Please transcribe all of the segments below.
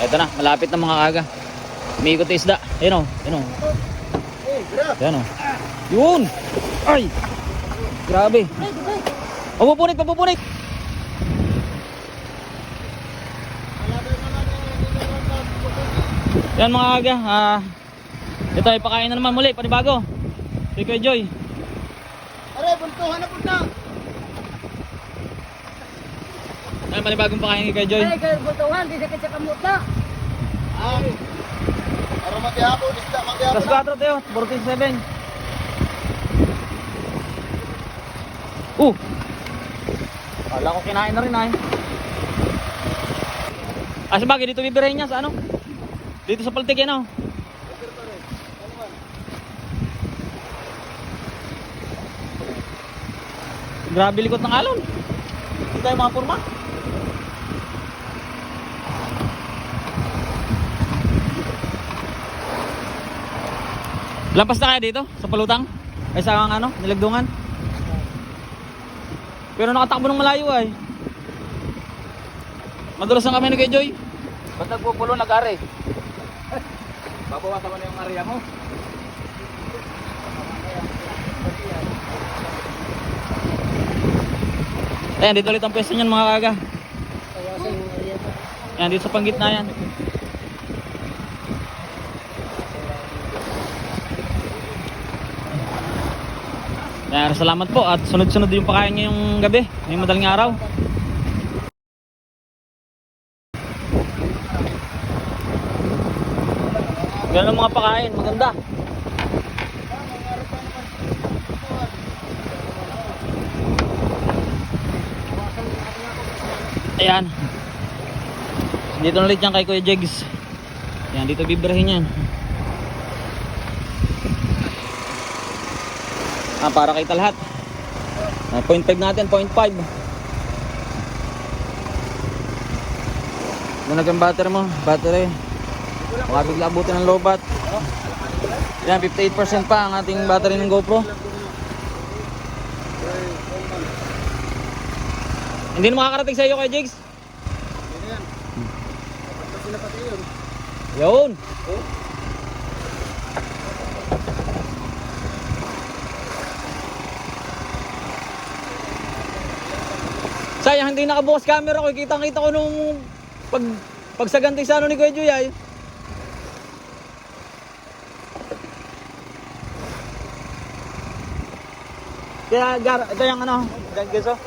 Ito na, malapit na mga kaga. Umiikot na isda. Ayun o, ayun o. Ayun o. Yun! Ay! Grabe. Papupunit, papupunit! Yan mga kaga. Ah, ito ay pakain na naman muli, panibago. Kay Joy. Aray, buntuhan na po na. Yan, panibagong pakain kay Kuya Joy. Ay, kaya butuhan, di sa kanya kamuta. Ah. Para maghihapon, isda maghihapon. Alas 4 tayo, 47. Uh! Kala ko kinain na rin ay. Ah, sabagay, dito bibirahin niya sa ano? Dito sa Paltik yan oh. Grabe likot ng alon. Hindi tayo mga purma. Lampas na kaya dito sa palutang? Ay sa ano, nilagdungan? Pero nakatakbo ng malayo ay. Madulas ang kami ni kay Joy. Ba't nagpupulo nag-ari? Babawasan mo na yung area mo. Ayan, dito ulit ang pwesto niyan mga kaga. Ayan, dito sa panggitna yan. Kaya salamat po at sunod-sunod yung pakain ngayong gabi, ngayong madaling araw. Ganun ang mga pakain, maganda. Ayan. Dito na ulit yan kay Kuya Jegs. Ayan, dito bibirahin yan. Ah, para kay lahat. Ah, 0.5 natin, 0.5. Lunag ang battery mo, battery. Baka bigla abutin ng low bat. Yan, 58% pa ang ating battery ng GoPro. Hindi na makakarating sa iyo kay Jigs. Yun. Sayang hindi nakabukas camera ko. Kitang kita ko nung pag pagsaganti sa ano ni Kuya Joy ay. Kaya gar, ito yung ano, ganso.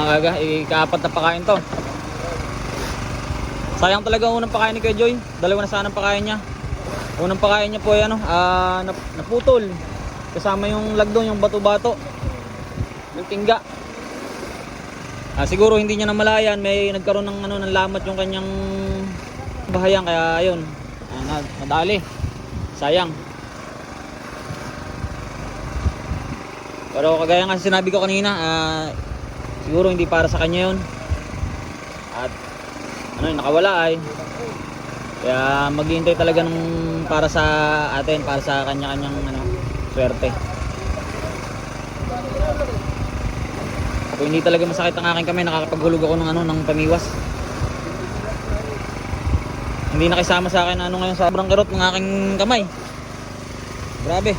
Mga kaga, ikaapat na pakain to. Sayang talaga ang unang pakain ni Kuya Joy. Dalawa na sana ang pakain niya. Unang pakain niya po ay ano, nap- naputol. Kasama yung lagdong, yung bato-bato. Yung tingga. Ah, siguro hindi niya namalayan, may nagkaroon ng ano ng lamat yung kanyang bahayang kaya ayun. Na- nadali. Sayang. Pero kagaya nga sinabi ko kanina, ah, siguro hindi para sa kanya yun. At ano, nakawala ay. Kaya maghihintay talaga ng para sa atin, para sa kanya-kanyang ano, swerte. Kung hindi talaga masakit ang aking kamay, nakakapaghulog ako ng ano, ng pamiwas. Hindi nakisama sa akin ano ngayon sobrang kirot ng aking kamay. Grabe.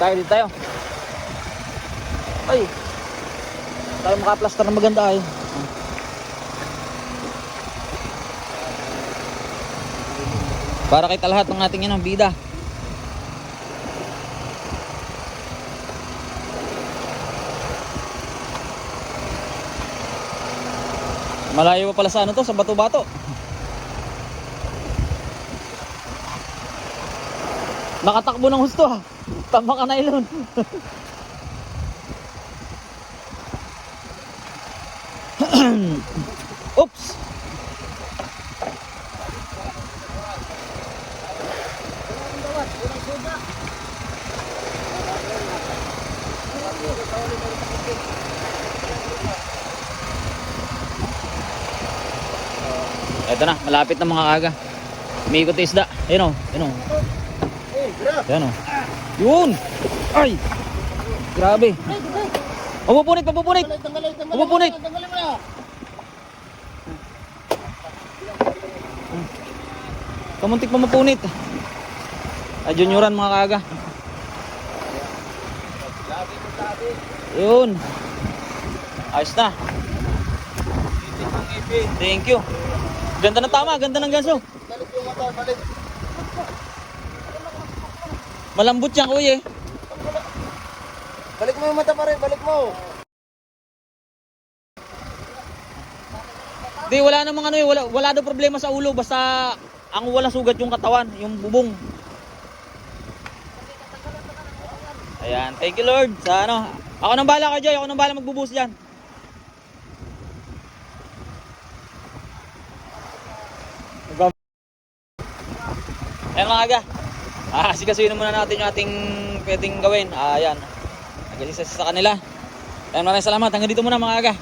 Tayo, dito tayo. Ay. Tayo makaplaster na maganda ay. Para kay lahat ng ating yan, bida. Malayo pa pala sa ano to, sa bato-bato. Nakatakbo ng husto ha. Tama ka na ilon. Oops! Ito na, malapit na mga kaga. Umiikot yung isda. Ayun o, ayun o. Ayun o. Yun! Ay! Grabe! Papupunit, papupunit! Papupunit! Papupunit! Kamuntik pa mapunit. Ay, junioran mga kaga. Yun. Ayos na. Thank you. Ganda ng tama, ganda ng ganso. Malambot yan kuya. Balik mo yung mata pare, balik mo. Di, wala namang ano eh, wala, wala daw problema sa ulo. Basta ang walang sugat yung katawan, yung bubong. Ayan, thank you Lord. Sa ano, ako nang bala ka Joy, ako nang bala magbubuhos dyan. Ayan mga aga. Ah, sikasuyin muna natin yung ating pwedeng gawin. Ah, ayan. Nagalisa sa kanila. Ayan, maraming salamat. Hanggang dito muna mga aga.